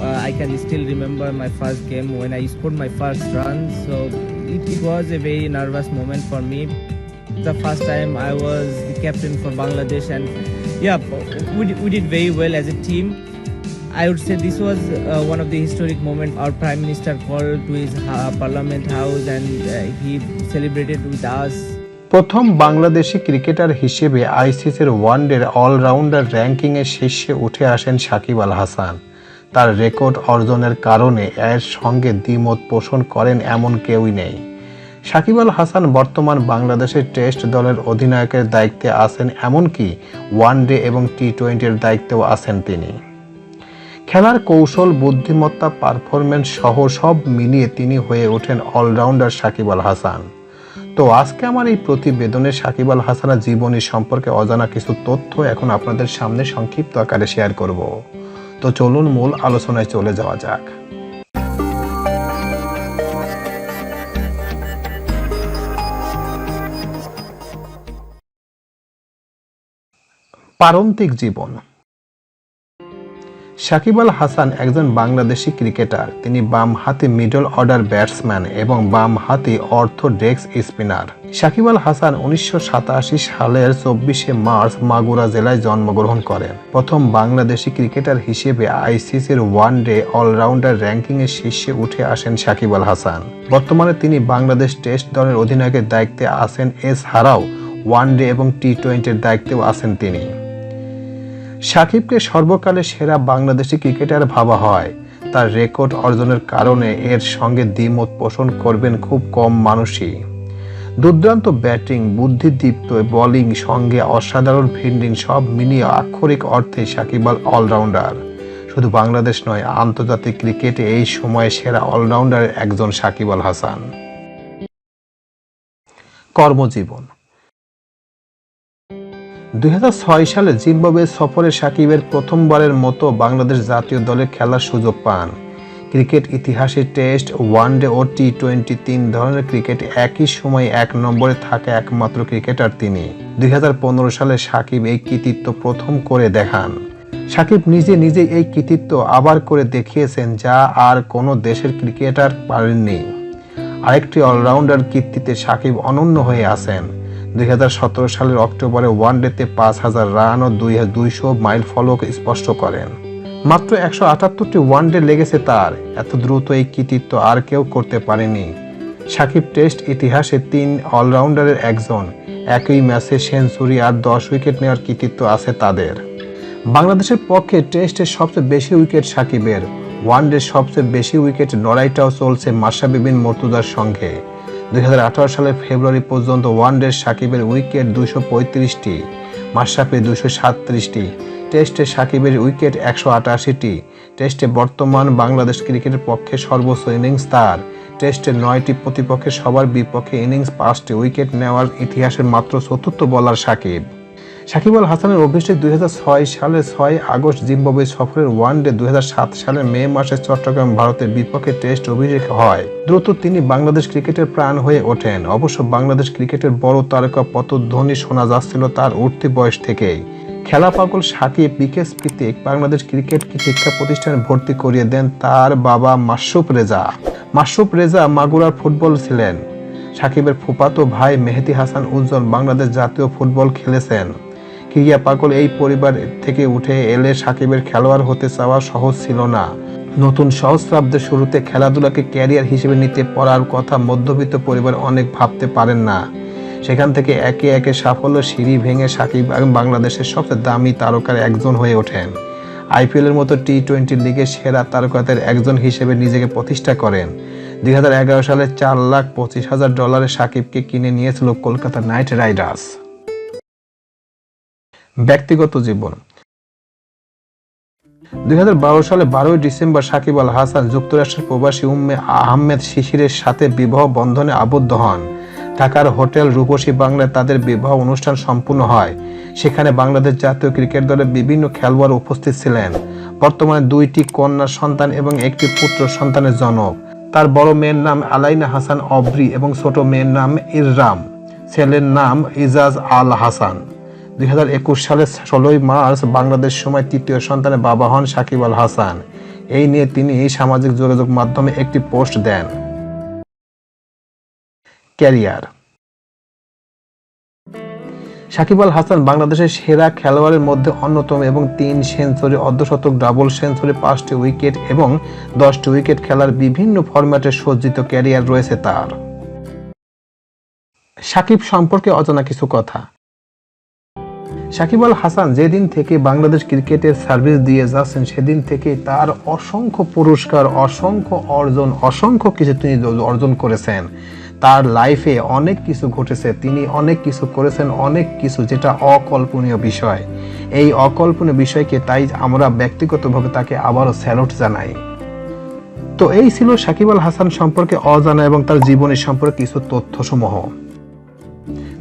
Uh, I can still remember my first game when I scored my first run. So it, it was a very nervous moment for me. The first time I was the captain for Bangladesh, and yeah, we, we did very well as a team. I would say this was uh, one of the historic moments. Our prime minister called to his uh, parliament house and uh, he celebrated with us. প্রথম Bangladeshi cricketer হিসেবে আইসিসির ওয়ানডের allrounder র্যাঙ্কিংয়ে শীর্ষে উঠে আসেন সাকিব আল হাসান তার record অর্জনের কারণে এর সঙ্গে দ্বিমত পোষণ করেন এমন কেউই নেই। সাকিব আল হাসান বর্তমান বাংলাদেশের টেস্ট দলের অধিনায়কের দায়িত্বে আছেন এমনকি ওয়ান ডে এবং টি টোয়েন্টির দায়িত্বেও আছেন তিনি। খেলার কৌশল, বুদ্ধিমত্তা পারফরমেন্স সহ সব মিলিয়ে তিনি হয়ে ওঠেন অলরাউন্ডার সাকিব আল হাসান। তো আজকে আমার এই প্রতিবেদনে সাকিব আল হাসানের জীবনী সম্পর্কে অজানা কিছু তথ্য এখন আপনাদের সামনে সংক্ষিপ্ত আকারে শেয়ার করব। তো চলুন মূল আলোচনায় চলে যাওয়া যাক। পারন্তিক জীবন। সাকিব আল হাসান একজন বাংলাদেশি ক্রিকেটার। তিনি বাম হাতি মিডল অর্ডার ব্যাটসম্যান এবং বাম হাতি অর্থোডক্স স্পিনার সাকিব আল হাসান উনিশশো সাতাশি সালের চব্বিশে মার্চ মাগুরা জেলায় জন্মগ্রহণ করেন। প্রথম বাংলাদেশি ক্রিকেটার হিসেবে আইসিসির ওয়ান ডে অলরাউন্ডার র্যাঙ্কিংয়ে শীর্ষে উঠে আসেন সাকিব আল হাসান। বর্তমানে তিনি বাংলাদেশ টেস্ট দলের অধিনায়কের দায়িত্বে আছেন এছাড়াও ওয়ান ডে এবং টি টোয়েন্টির দায়িত্বেও আছেন তিনি। সাকিবকে সর্বকালের সেরা বাংলাদেশি ক্রিকেটার ভাবা হয়। তার রেকর্ড অর্জনের কারণে এর সঙ্গে দ্বিমত পোষণ করবেন খুব কম মানুষই। দুর্দান্ত ব্যাটিং, বুদ্ধিদীপ্ত বোলিং, সঙ্গে অসাধারণ ফিল্ডিং, সব মিলিয়ে আক্ষরিক অর্থে সাকিব আল অলরাউন্ডার। শুধু বাংলাদেশ নয়, আন্তর্জাতিক ক্রিকেটে এই সময়ে সেরা অলরাউন্ডারের একজন সাকিব আল হাসান। কর্মজীবন। দুই হাজার ছয় সালে জিম্বাবুয়ে সফরে সাকিবের প্রথমবারের মতো বাংলাদেশ জাতীয় দলে খেলার সুযোগ পান। ক্রিকেট ইতিহাসে টেস্ট, ওয়ানডে ও টি টোয়েন্টি তিন ধরনের ক্রিকেট একই সময় এক নম্বরে থাকা একমাত্র ক্রিকেটার তিনি। দুই হাজার পনেরো সালে সাকিব এই কৃতিত্ব প্রথম করে দেখান। সাকিব নিজে নিজে এই কৃতিত্ব আবার করে দেখিয়েছেন, যা আর কোনো দেশের ক্রিকেটার পারেননি। আরেকটি অলরাউন্ডার কীর্তিতে সাকিব অনন্য হয়ে আছেন। দুই হাজার সতেরো সালের অক্টোবরে ওয়ান ওয়ানডেতে পাঁচ হাজার রান ও দুই দুইশো মাইল ফলক স্পষ্ট করেন। মাত্র একশো আটাত্তরটি ওয়ান ওয়ানডে লেগেছে তার। এত দ্রুত এই কৃতিত্ব আর কেউ করতে পারেনি। সাকিব টেস্ট ইতিহাসে তিন অলরাউন্ডারের একজন। একই ম্যাচে সেঞ্চুরি আর দশ উইকেট নেওয়ার কৃতিত্ব আছে তাদের। বাংলাদেশের পক্ষে টেস্টে সবচেয়ে বেশি উইকেট সাকিবের। ওয়ানডে সবচেয়ে বেশি উইকেট লড়াইটাও চলছে মাশরাফি বিন মর্তুদার সঙ্গে। দুই হাজার আঠারো সালের ফেব্রুয়ারি পর্যন্ত ওয়ান ডে সাকিবের উইকেট দুশো পঁয়ত্রিশটি মাসাপে দুশো সাতত্রিশটি, টেস্টে সাকিবের উইকেট একশো আটাশিটি, টেস্টে বর্তমান বাংলাদেশ ক্রিকেটের পক্ষে সর্বোচ্চ ইনিংস তার, টেস্টে নয়টি প্রতিপক্ষের সবার বিপক্ষে ইনিংস পাঁচটি উইকেট নেওয়ার ইতিহাসের মাত্র চতুর্থ বলার সাকিব। সাকিব আল হাসানের অভিষেক দুই সালের ছয় আগস্ট জিম্বাবুয়ে সফরের ওয়ানডে দুই সালের মে মাসে চট্টগ্রাম ভারতের বিপক্ষে টেস্ট অভিষেক হয়। দ্রুত তিনি বাংলাদেশ ক্রিকেটের প্রাণ হয়ে ওঠেন। অবশ্য বাংলাদেশ ক্রিকেটের বড় তারকা পতধ্বনি শোনা যাচ্ছিল তার উঠতি বয়স থেকেই। খেলা পাগল সাকিব বিকেশ পিতিক বাংলাদেশ ক্রিকেট শিক্ষা প্রতিষ্ঠানে ভর্তি করিয়ে দেন তার বাবা মাসুফ রেজা। মাসুফ রেজা মাগুরার ফুটবল ছিলেন। সাকিবের ফুপাতো ভাই মেহেদি হাসান উজ্জ্বল বাংলাদেশ জাতীয় ফুটবল খেলেছেন। ক্রিয়া পাগল এই পরিবার থেকে উঠে এলে সাকিবের খেলোয়াড় হতে চাওয়া সহজ ছিল না। নতুন সহস্রাব্দের শুরুতে খেলাধুলাকে ক্যারিয়ার হিসেবে নিতে পারার কথা মধ্যবিত্ত পরিবার অনেক ভাবতে পারেন না। সেখান থেকে একে একে সাফল্য সিঁড়ি ভেঙে সাকিব এবং বাংলাদেশের সবচেয়ে দামি তারকার একজন হয়ে ওঠেন। আইপিএলের মতো টি টোয়েন্টি লিগের সেরা তারকাদের একজন হিসেবে নিজেকে প্রতিষ্ঠা করেন। দুই হাজার এগারো সালে চার লাখ পঁচিশ হাজার ডলারে সাকিবকে কিনে নিয়েছিল কলকাতা নাইট রাইডার্স। ব্যক্তিগত জীবন। দুই হাজার বারো সালে বারোই ডিসেম্বর সাকিব আল হাসান যুক্তরাষ্ট্রের প্রবাসী উম্মে আহমেদ শিশিরের সাথে বিবাহ বন্ধনে আবদ্ধ হন। ঢাকার হোটেল রূপসী বাংলায় তাদের বিবাহ অনুষ্ঠান সম্পূর্ণ হয়। সেখানে বাংলাদেশ জাতীয় ক্রিকেট দলের বিভিন্ন খেলোয়াড় উপস্থিত ছিলেন। বর্তমানে দুইটি কন্যা সন্তান এবং একটি পুত্র সন্তানের জনক। তার বড় মেয়ের নাম আলাইনা হাসান অব্রি এবং ছোট মেয়ের নাম ইররাম। ছেলের নাম ইজাজ আল হাসান। দুই হাজার একুশ সালের ষোলোই মার্চ বাংলাদেশ সময় তৃতীয় সন্তানের বাবা হন সাকিব আল হাসান। এই নিয়ে তিনি সামাজিক যোগাযোগ মাধ্যমে একটি পোস্ট দেন। ক্যারিয়ার। সাকিব আল হাসান বাংলাদেশের সেরা খেলোয়াড়ের মধ্যে অন্যতম এবং তিন সেঞ্চুরি, অর্ধশতক, ডাবল সেঞ্চুরি, পাঁচটি উইকেট এবং দশটি উইকেট খেলার বিভিন্ন ফরম্যাটে সজ্জিত ক্যারিয়ার রয়েছে তার। সাকিব সম্পর্কে অজানা কিছু কথা। সাকিব আল হাসান যেদিন থেকে বাংলাদেশ ক্রিকেটের সার্ভিস দিয়ে যাচ্ছেন, সেদিন থেকে তার অসংখ্য পুরস্কার, অসংখ্য অর্জন, অসংখ্য কিছু তিনি অর্জন করেছেন। তার লাইফে অনেক কিছু ঘটেছে, তিনি অনেক কিছু করেছেন, অনেক কিছু, যেটা অকল্পনীয় বিষয়। এই অকল্পনীয় বিষয়কে তাই আমরা ব্যক্তিগতভাবে তাকে আবারও স্যালুট জানাই। তো এই ছিল সাকিব আল হাসান সম্পর্কে অজানা এবং তার জীবনী সম্পর্কে কিছু তথ্যসমূহ।